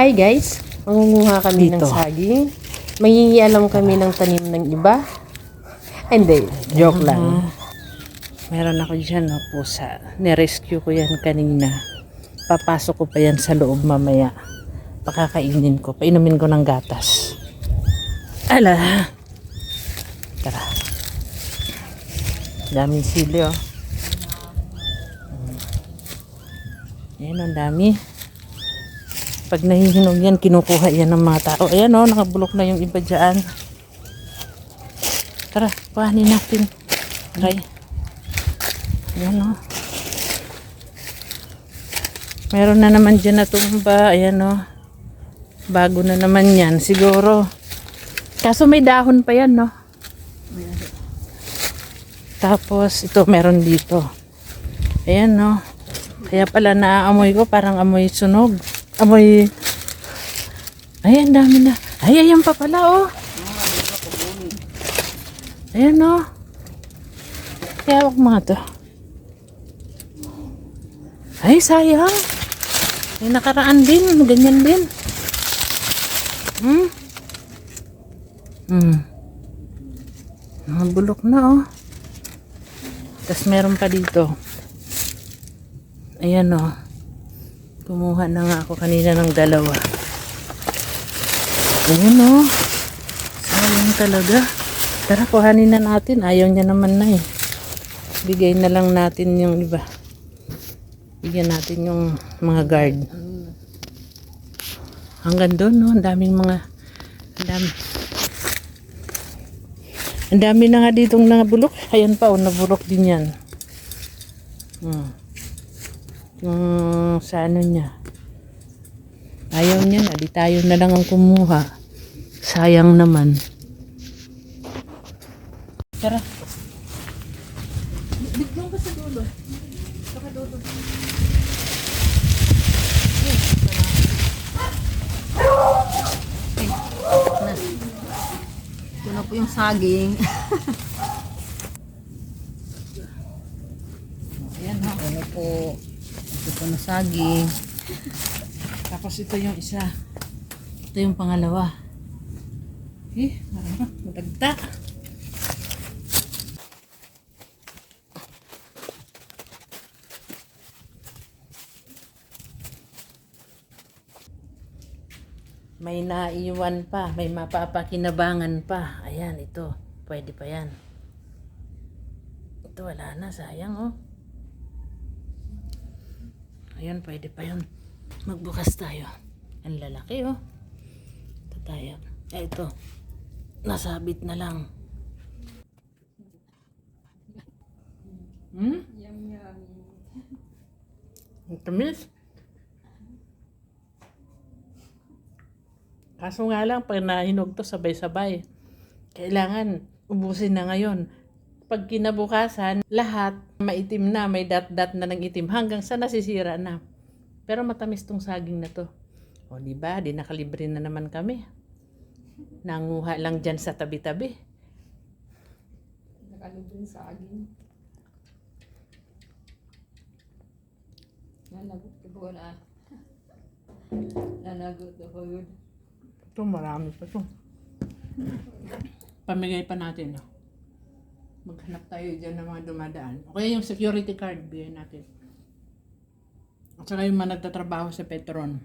Hi guys, mangunguha kami ng Dito. saging. Mangingialam kami ng tanim ng iba. Hindi, joke lang. Meron ako dyan, no, pusa. Nirescue ko yan kanina. Papasok ko pa yan sa loob mamaya. Pakakainin ko. Painumin ko ng gatas. Ala! Tara. Daming sili, oh. Ayan, ang dami. Pag nahihinog yan, kinukuha yan ng mga tao. Ayan, oh, nakabulok na yung iba dyan. Tara, kuhanin natin. Aray. Ayan o. Meron na naman dyan na tumba. Ayan o. Bago na naman yan. Siguro. Kaso may dahon pa yan, no? Tapos, ito meron dito. Ayan, no? Kaya pala naaamoy ko, parang amoy sunog. Amoy... Ay, ang dami na. Ay, ayan pa pala, oh. Ayan, no? Kaya mga to. Ay, sayang. May nakaraan din. Ganyan din. Hmm? Hmm. Mga bulok na, oh. Tapos meron pa dito. Ayan, oh. Kumuha na nga ako kanina ng dalawa. Ayan, oh. Sayang talaga. Tara, kuhanin na natin. Ayaw niya naman na, eh. Bigay na lang natin yung iba. Bigyan natin yung mga guard. Hanggang doon, no? Ang daming mga... Ang dami. Ang dami na nga ditong nabulok. Ayan pa, oh, nabulok din yan. Hmm. Yung sa ano niya. Ayaw niya na. Di tayo na lang ang kumuha. Sayang naman. Tara. Ito na po yung saging. Ayan, ha? ano po. Ito na saging. Tapos ito yung isa. Ito yung pangalawa. Eh, marama. Madagta. May naiwan pa. May mapapakinabangan pa. Ayan, ito. Pwede pa yan. Ito, wala na. Sayang, oh. Ayan, pwede pa yun. Magbukas tayo. Ang lalaki, oh. Ito tayo. Eh, ito. Nasabit na lang. Hmm? Yum, yum. Ang tamis. Kaso nga lang, pag nahinog to sabay-sabay, kailangan ubusin na ngayon. Pag kinabukasan, lahat maitim na, may dat-dat na ng itim hanggang sa nasisira na. Pero matamis tong saging na to. O di ba, di nakalibre na naman kami. Nanguha lang dyan sa tabi-tabi. Nakalubin saging. Nanagot ko na. Nanagot ako yun. Ito, marami pa to. Pamigay pa natin. No? Maghanap tayo dyan ng mga dumadaan. O kaya yung security card, bigyan natin. At saka yung mga nagtatrabaho sa Petron.